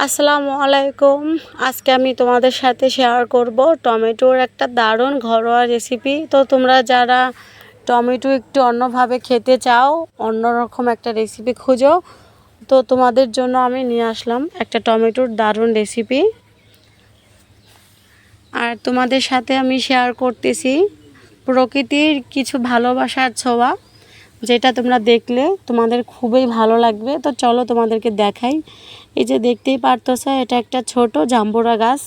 আসসালামু আলাইকুম। আজকে আমি তোমাদের সাথে শেয়ার করব টমেটোর একটা দারুণ ঘরোয়া রেসিপি তো তোমরা যারা টমেটো একটু অন্যভাবে খেতে চাও, অন্যরকম একটা রেসিপি খুঁজো, তো তোমাদের জন্য আমি নিয়ে আসলাম একটা টমেটোর দারুণ রেসিপি আর তোমাদের সাথে আমি শেয়ার করতেছি প্রকৃতির কিছু ভালোবাসার ছোঁয়া। যেটা তোমরা দেখলে, তোমাদের খুবই ভালো লাগবে। তো চলো তোমাদেরকে দেখাই। এই যে দেখতেই পারতেছ, এটা একটা ছোট জাম্বুরা গাছ।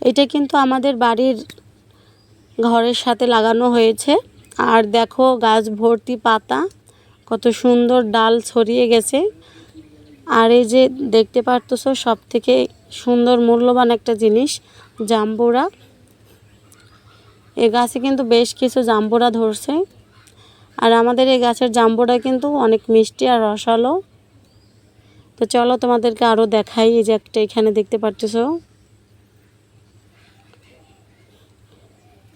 এটা কিন্তু আমাদের বাড়ির ঘরের সাথে লাগানো হয়েছে। আর দেখো গাছ ভর্তি পাতা, কত সুন্দর ডাল ছড়িয়ে গেছে। আর এই যে দেখতে পারতেছ সব থেকে সুন্দর মূল্যবান একটা জিনিস, জাম্বুরা। এ গাছে কিন্তু বেশ কিছু জাম্বুরা ধরছে। আর আমাদের এই গাছের জাম্বুরা কিন্তু অনেক মিষ্টি আর রসালো। তো চলো তোমাদেরকে আরও দেখাই, এই যে একটা এখানে দেখতে পারতেছ।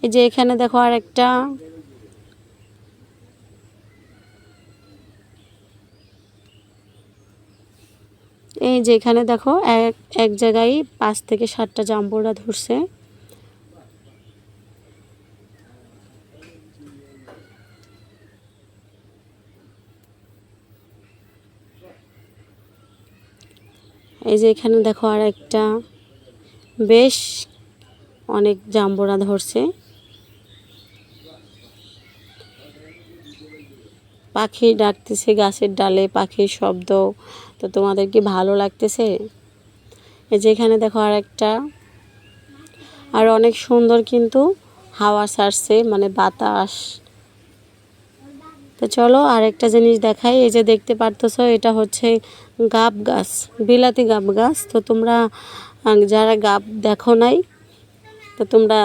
এই যে এখানে দেখো আর একটা। এই যে এখানে দেখো, এক এক জায়গায় পাঁচ থেকে সাতটা জাম্বুরা ধরছে। এই যে এখানে দেখো আর একটা বেশ অনেক জাম্বুরা ধরছে। পাখি ডাকতেছে গাছের ডালে, পাখির শব্দ। তো তোমাদের কি ভালো লাগতেছে? এই যে এখানে দেখো আর একটা আর অনেক সুন্দর কিন্তু হাওয়া ছাড়ছে মানে বাতাস। তো চলো আরেকটা জিনিস দেখাই, এই যে দেখতে পারতেছো এটা হচ্ছে গাব গাছ, বিলাতি গাব গাছ। তো তোমরা যারা গাব দেখো নাই, তো তোমরা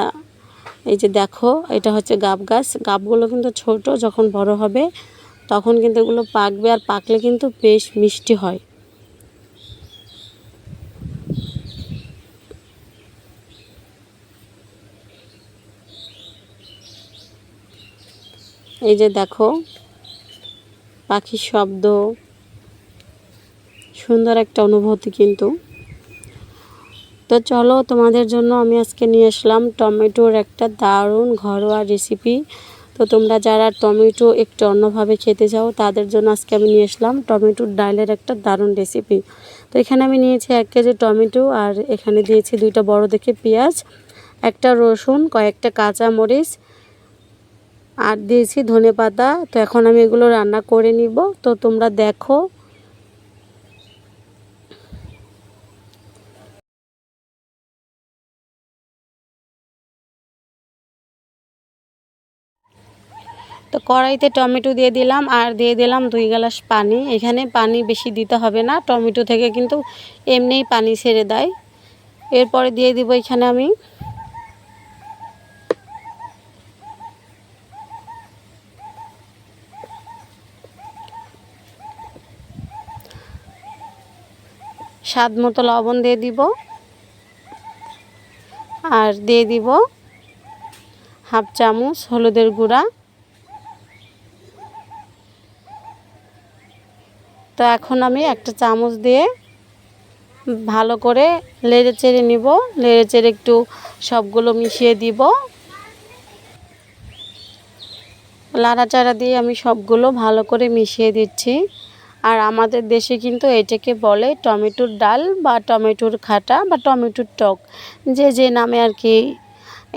এই যে দেখো, এটা হচ্ছে গাব গাছ। গাবগুলো কিন্তু ছোট, যখন বড় হবে তখন কিন্তু এগুলো পাকবে আর পাকলে কিন্তু বেশ মিষ্টি হয়। এই যে দেখো পাখির শব্দ। সুন্দর একটা অনুভূতি কিন্তু। তো চলো, তোমাদের জন্য আমি আজকে নিয়ে আসলাম টমেটোর একটা দারুণ ঘরোয়া রেসিপি তো তোমরা যারা টমেটো একটু অন্যভাবে খেতে চাও, তাদের জন্য আজকে আমি নিয়ে আসলাম টমেটোর ডালের একটা দারুণ রেসিপি তো এখানে আমি নিয়েছি এক কেজি টমেটো আর এখানে দিয়েছি দুইটা বড় দেখে পেঁয়াজ, একটা রসুন, কয়েকটা কাঁচা মরিচ আর দিয়েছি ধনে পাতা। তো এখন আমি এগুলো রান্না করে নিব। তো তোমরা দেখো। তো কড়াইতে টমেটো দিয়ে দিলাম। আর দিয়ে দিলাম দুই গ্লাস পানি। এখানে পানি বেশি দিতে হবে না। টমেটো থেকে কিন্তু এমনিই পানি ছেড়ে দেয়। এরপরে দিয়ে দিব এখানে আমি স্বাদ মতো লবণ দিয়ে দিব। আর দিয়ে দিব হাফ চামচ হলুদের গুঁড়া। তো এখন আমি একটা চামচ দিয়ে ভালো করে লেড়ে চেড়ে নিব। লেড়ে চেড়ে একটু সবগুলো মিশিয়ে দিব। লাড়াচাড়া দিয়ে আমি সবগুলো ভালো করে মিশিয়ে দিচ্ছি। আর আমাদের দেশে কিন্তু এটাকে বলে টমেটোর ডাল বা টমেটোর খাটা বা টমেটোর টক। যে যে নামে আর কি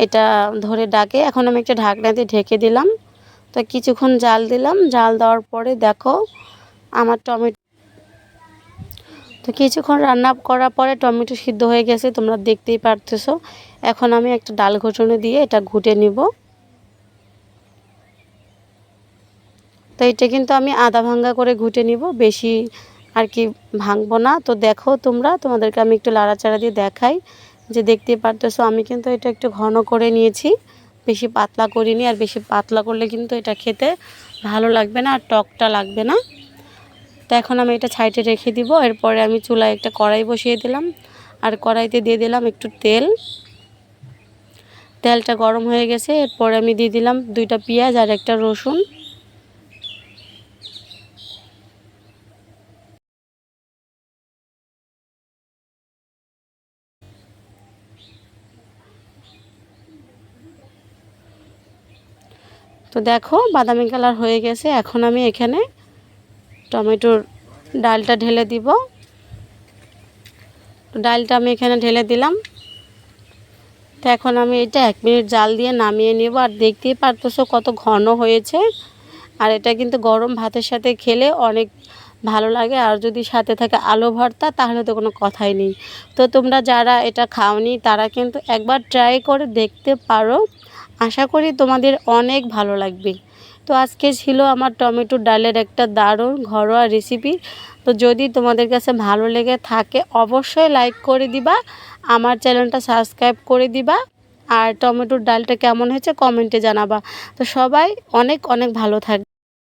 এটা ধরে ডাকে। এখন আমি একটা ঢাকনা দিয়ে ঢেকে দিলাম। তো কিছুক্ষণ জাল দিলাম। জাল দেওয়ার পরে দেখো আমার টমেটো তো কিছুক্ষণ রান্না করার পরে টমেটো সিদ্ধ হয়ে গেছে। তোমরা দেখতেই পারতেছো। এখন আমি একটা ডাল ঘটনে দিয়ে এটা ঘুটে নিব। তো এটা কিন্তু আমি আদা ভাঙ্গা করে ঘুটে নিব, বেশি আর কি ভাঙবো না। তো দেখো তোমরা, তোমাদেরকে আমি একটু লাড়াচাড়া দিয়ে দেখাই যে দেখতে পারতেছো আমি কিন্তু এটা একটু ঘন করে নিয়েছি, বেশি পাতলা করিনি আর বেশি পাতলা করলে কিন্তু এটা খেতে ভালো লাগবে না আর টকটা লাগবে না। তো এখন আমি এটা ছাইটে রেখে দিব, এরপরে আমি চুলায় একটা কড়াই বসিয়ে দিলাম আর কড়াইতে দিয়ে দিলাম একটু তেল। তেলটা গরম হয়ে গেছে, এরপরে আমি দিয়ে দিলাম দুইটা পেঁয়াজ আর একটা রসুন। তো দেখো, বাদামি কালার হয়ে গেছে। এখন আমি এখানে টমেটোর ডালটা ঢেলে দিব। ডালটা আমি এখানে ঢেলে দিলাম। তো এখন আমি এটা এক মিনিট জাল দিয়ে নামিয়ে নেব। আর দেখতেই পারতেছো কত ঘন হয়েছে। আর এটা কিন্তু গরম ভাতের সাথে খেলে অনেক ভালো লাগে। আর যদি সাথে থাকে আলু ভর্তা, তাহলে তো কোনো কথাই নেই। তো তোমরা যারা এটা খাওনি, তারা কিন্তু একবার ট্রাই করে দেখতে পারো। আশা করি তোমাদের অনেক ভালো লাগবে। তো আজকে ছিল আমার টমেটো ডালের একটা দারুণ ঘরোয়া রেসিপি তো যদি তোমাদের কাছে ভালো লেগে থাকে, অবশ্যই লাইক করে দিবা, আমার চ্যানেলটা সাবস্ক্রাইব করে দিবা, আর টমেটোর ডালটা কেমন হয়েছে কমেন্টে জানাবা। তো সবাই অনেক অনেক ভালো থাকবে